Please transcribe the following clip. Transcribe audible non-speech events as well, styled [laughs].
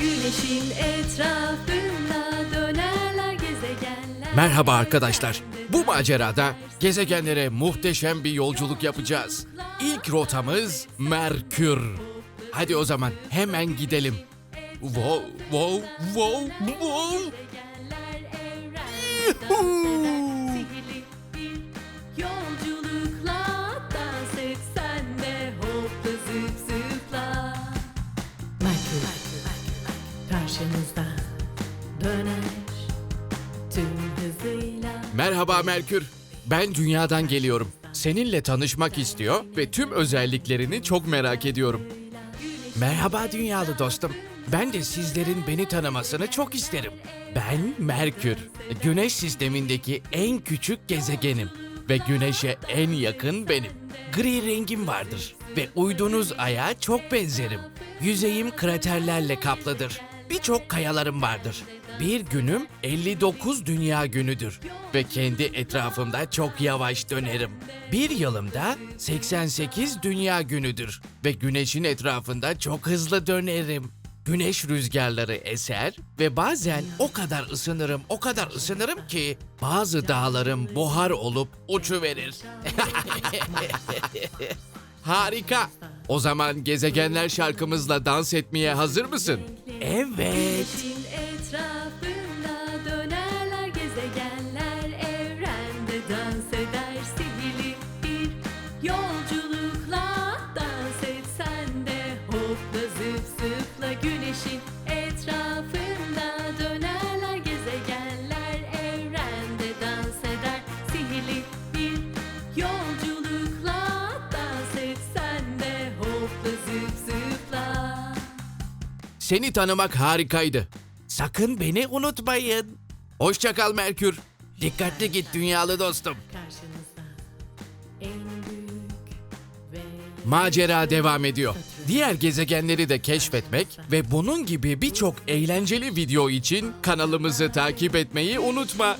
Güneşin etrafında dönerler gezegenler. Merhaba arkadaşlar. Bu macerada gezegenlere muhteşem bir yolculuk yapacağız. İlk rotamız Merkür. Hadi o zaman hemen gidelim. Wow, wow, wow, wow. Döner tüm hızıyla Merhaba Merkür. Ben dünyadan geliyorum. Seninle tanışmak istiyor ve tüm özelliklerini çok merak ediyorum. Merhaba dünyalı dostum. Ben de sizlerin beni tanımasını çok isterim. Ben Merkür. Güneş sistemindeki en küçük gezegenim ve güneşe en yakın benim. Gri rengim vardır ve uydunuz aya çok benzerim. Yüzeyim kraterlerle kaplıdır. Birçok kayalarım vardır. Bir günüm 59 dünya günüdür ve kendi etrafımda çok yavaş dönerim. Bir yılımda 88 dünya günüdür ve güneşin etrafında çok hızlı dönerim. Güneş rüzgarları eser ve bazen o kadar ısınırım, o kadar ısınırım ki bazı dağlarım buhar olup uçuverir. [laughs] Harika. O zaman gezegenler şarkımızla dans etmeye hazır mısın? Evet. Güneşin etrafında dönerler gezegenler evrende dans eder sihirli bir yolculukla dans et sen de hopla zıp zıpla. Seni tanımak harikaydı. Sakın beni unutmayın. Hoşça kal Merkür. Dikkatli git dünyalı dostum. karşınızda en büyük Macera devam ediyor. Diğer gezegenleri de keşfetmek ve bunun gibi birçok eğlenceli video için kanalımızı takip etmeyi unutma.